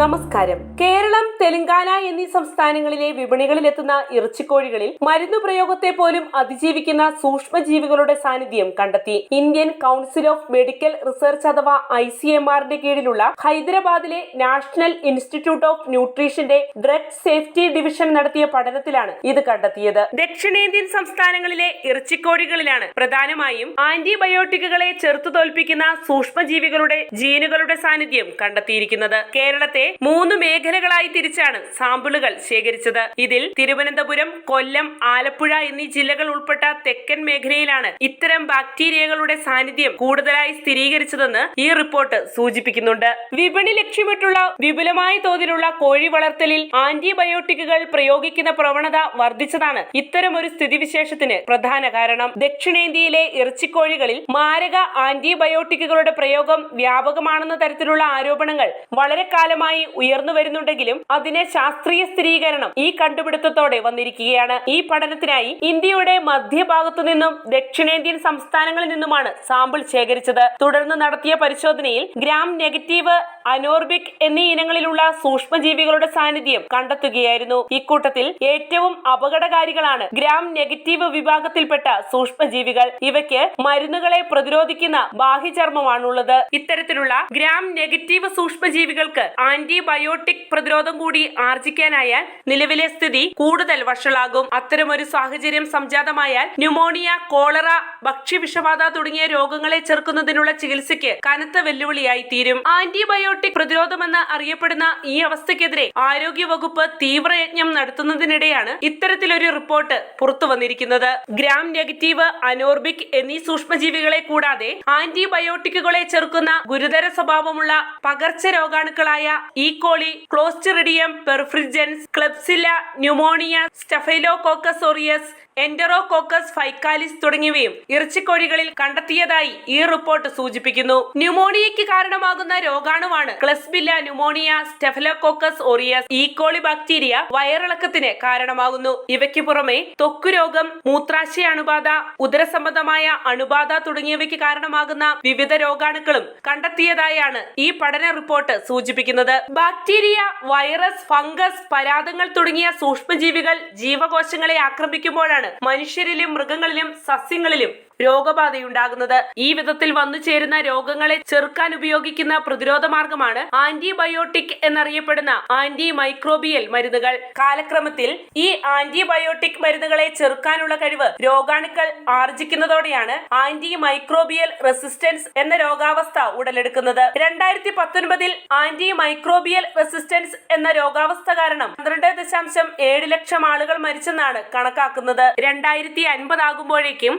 നമസ്കാരം. കേരളം തെലങ്കാന എന്നീ സംസ്ഥാനങ്ങളിലെ വിപണികളിലെത്തുന്ന ഇറച്ചിക്കോഴികളിൽ മരുന്നു പ്രയോഗത്തെ പോലും അതിജീവിക്കുന്ന സൂക്ഷ്മജീവികളുടെ സാന്നിധ്യം കണ്ടെത്തി. Indian Council of Medical Research അഥവാ ഐ സി എം ആറിന്റെ കീഴിലുള്ള ഹൈദരാബാദിലെ നാഷണൽ ഇൻസ്റ്റിറ്റ്യൂട്ട് ഓഫ് ന്യൂട്രീഷന്റെ ഡ്രഗ് സേഫ്റ്റി ഡിവിഷൻ നടത്തിയ പഠനത്തിലാണ് ഇത് കണ്ടെത്തിയത്. ദക്ഷിണേന്ത്യൻ സംസ്ഥാനങ്ങളിലെ ഇറച്ചിക്കോഴികളിലാണ് പ്രധാനമായും ആന്റിബയോട്ടിക്കുകളെ ചെറുത്തു തോൽപ്പിക്കുന്ന സൂക്ഷ്മജീവികളുടെ ജീനുകളുടെ സാന്നിധ്യം കണ്ടെത്തിയിരിക്കുന്നത്. കേരളത്തെ മൂന്ന് മേഖലകളായി തിരിച്ചാണ് സാമ്പിളുകൾ ശേഖരിച്ചത്. ഇതിൽ തിരുവനന്തപുരം കൊല്ലം ആലപ്പുഴ എന്നീ ജില്ലകൾ ഉൾപ്പെട്ട തെക്കൻ മേഖലയിലാണ് ഇത്തരം ബാക്ടീരിയകളുടെ സാന്നിധ്യം കൂടുതലായി സ്ഥിരീകരിച്ചതെന്ന് ഈ റിപ്പോർട്ട് സൂചിപ്പിക്കുന്നുണ്ട്. വിപണി ലക്ഷ്യമിട്ടുള്ള വിപുലമായ തോതിലുള്ള കോഴി വളർത്തലിൽ ആന്റിബയോട്ടിക്കുകൾ പ്രയോഗിക്കുന്ന പ്രവണത വർദ്ധിച്ചതാണ് ഇത്തരം ഒരു സ്ഥിതിവിശേഷത്തിന് പ്രധാന കാരണം. ദക്ഷിണേന്ത്യയിലെ ഇറച്ചിക്കോഴികളിൽ മാരക ആന്റിബയോട്ടിക്കുകളുടെ പ്രയോഗം വ്യാപകമാണെന്ന തരത്തിലുള്ള ആരോപണങ്ങൾ വളരെ കാലമായി ഉയർന്നു വരുന്നുണ്ടെങ്കിലും അതിന് ശാസ്ത്രീയ സ്ഥിരീകരണം ഈ കണ്ടുപിടുത്തത്തോടെ വന്നിരിക്കുകയാണ്. ഈ പഠനത്തിനായി ഇന്ത്യയുടെ മധ്യഭാഗത്തു നിന്നും ദക്ഷിണേന്ത്യൻ സംസ്ഥാനങ്ങളിൽ നിന്നുമാണ് സാമ്പിൾ ശേഖരിച്ചത്. തുടർന്ന് നടത്തിയ പരിശോധനയിൽ ഗ്രാം നെഗറ്റീവ് അനോർബിക് എന്നീ ഇനങ്ങളിലുള്ള സൂക്ഷ്മജീവികളുടെ സാന്നിധ്യം കണ്ടെത്തുകയായിരുന്നു. ഇക്കൂട്ടത്തിൽ ഏറ്റവും അപകടകാരികളാണ് ഗ്രാം നെഗറ്റീവ് വിഭാഗത്തിൽപ്പെട്ട സൂക്ഷ്മജീവികൾ. ഇവയ്ക്ക് മരുന്നുകളെ പ്രതിരോധിക്കുന്ന ബാഹ്യചർമ്മമാണുള്ളത്. ഇത്തരത്തിലുള്ള ഗ്രാം നെഗറ്റീവ് സൂക്ഷ്മജീവികൾക്ക് ആന്റിബയോട്ടിക് പ്രതിരോധം കൂടി ആർജിക്കാനായാൽ നിലവിലെ സ്ഥിതി കൂടുതൽ വഷളാകും. അത്തരമൊരു സാഹചര്യം സംജാതമായാൽ ന്യൂമോണിയ കോളറ ഭക്ഷ്യവിഷബാധ തുടങ്ങിയ രോഗങ്ങളെ ചെറുക്കുന്നതിനുള്ള ചികിത്സയ്ക്ക് കനത്ത വെല്ലുവിളിയായി തീരും. ആന്റിബയോട്ടിക് പ്രതിരോധമെന്ന് അറിയപ്പെടുന്ന ഈ അവസ്ഥയ്ക്കെതിരെ ആരോഗ്യവകുപ്പ് തീവ്രയജ്ഞം നടത്തുന്നതിനിടെയാണ് ഇത്തരത്തിലൊരു റിപ്പോർട്ട് പുറത്തു വന്നിരിക്കുന്നത്. ഗ്രാം നെഗറ്റീവ് അനോർബിക് എന്നീ സൂക്ഷ്മജീവികളെ കൂടാതെ ആന്റിബയോട്ടിക്കുകളെ ചെറുക്കുന്ന ഗുരുതര സ്വഭാവമുള്ള പകർച്ച രോഗാണുക്കളായ E coli Clostridium perfringens Klebsiella pneumoniae Staphylococcus aureus Enterococcus faecalis തുടങ്ങിയവയും ഇറച്ചിക്കോഴികളിൽ കണ്ടെത്തിയതായി ഈ റിപ്പോർട്ട് സൂചിപ്പിക്കുന്നു. ന്യൂമോണിയയ്ക്ക് കാരണമാകുന്ന രോഗാണുവാണ് Klebsiella pneumoniae Staphylococcus aureus E coli bacteria വയറിളക്കത്തിന് കാരണമാകുന്നു. ഇവയ്ക്ക് പുറമെ ത്വക്കുരോഗം മൂത്രാശയ അണുബാധ ഉദരസംബന്ധമായ അണുബാധ തുടങ്ങിയവയ്ക്ക് കാരണമാകുന്ന വിവിധ രോഗാണുക്കളും കണ്ടെത്തിയതായാണ് ഈ പഠന റിപ്പോർട്ട് സൂചിപ്പിക്കുന്നത്. ബാക്ടീരിയ വൈറസ് ഫംഗസ് പരാതങ്ങൾ തുടങ്ങിയ സൂക്ഷ്മജീവികൾ ജീവകോശങ്ങളെ ആക്രമിക്കുമ്പോഴാണ് മനുഷ്യരിലും മൃഗങ്ങളിലും സസ്യങ്ങളിലും രോഗബാധയുണ്ടാകുന്നത്. ഈ വിധത്തിൽ വന്നു ചേരുന്ന രോഗങ്ങളെ ചെറുക്കാൻ ഉപയോഗിക്കുന്ന പ്രതിരോധ മാർഗമാണ് ആന്റിബയോട്ടിക് എന്നറിയപ്പെടുന്ന ആന്റി മൈക്രോബിയൽ മരുന്നുകൾ. കാലക്രമത്തിൽ ഈ ആന്റിബയോട്ടിക് മരുന്നുകളെ ചെറുക്കാനുള്ള കഴിവ് രോഗാണുക്കൾ ആർജിക്കുന്നതോടെയാണ് ആന്റി മൈക്രോബിയൽ റെസിസ്റ്റൻസ് എന്ന രോഗാവസ്ഥ ഉടലെടുക്കുന്നത്. രണ്ടായിരത്തി പത്തൊൻപതിൽ ആന്റി മൈക്രോബിയൽ റെസിസ്റ്റൻസ് എന്ന രോഗാവസ്ഥ കാരണം പന്ത്രണ്ട് ദശാംശം ഏഴ് ലക്ഷം ആളുകൾ മരിച്ചെന്നാണ് കണക്കാക്കുന്നത്. രണ്ടായിരത്തി അൻപതാകുമ്പോഴേക്കും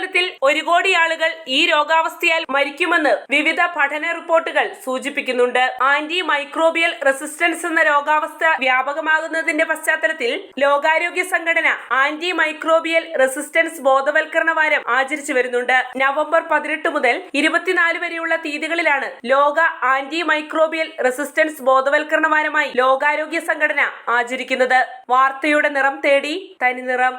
ആഗോളതലത്തിൽ ഒരു കോടി ആളുകൾ ഈ രോഗാവസ്ഥയാൽ മരിക്കുമെന്ന് വിവിധ പഠന റിപ്പോർട്ടുകൾ സൂചിപ്പിക്കുന്നുണ്ട്. ആന്റി മൈക്രോബിയൽ റെസിസ്റ്റൻസ് എന്ന രോഗാവസ്ഥ വ്യാപകമാകുന്നതിന്റെ പശ്ചാത്തലത്തിൽ ലോകാരോഗ്യ സംഘടന ആന്റി മൈക്രോബിയൽ റെസിസ്റ്റൻസ് ബോധവൽക്കരണ വാരം ആചരിച്ചു വരുന്നുണ്ട്. നവംബർ പതിനെട്ട് മുതൽ ഇരുപത്തിനാല് വരെയുള്ള തീയതികളിലാണ് ലോക ആന്റി മൈക്രോബിയൽ റെസിസ്റ്റൻസ് ബോധവൽക്കരണ വാരമായി ലോകാരോഗ്യ സംഘടന ആചരിക്കുന്നത്. വാർത്തയുടെ നിറം തേടി തനി നിറം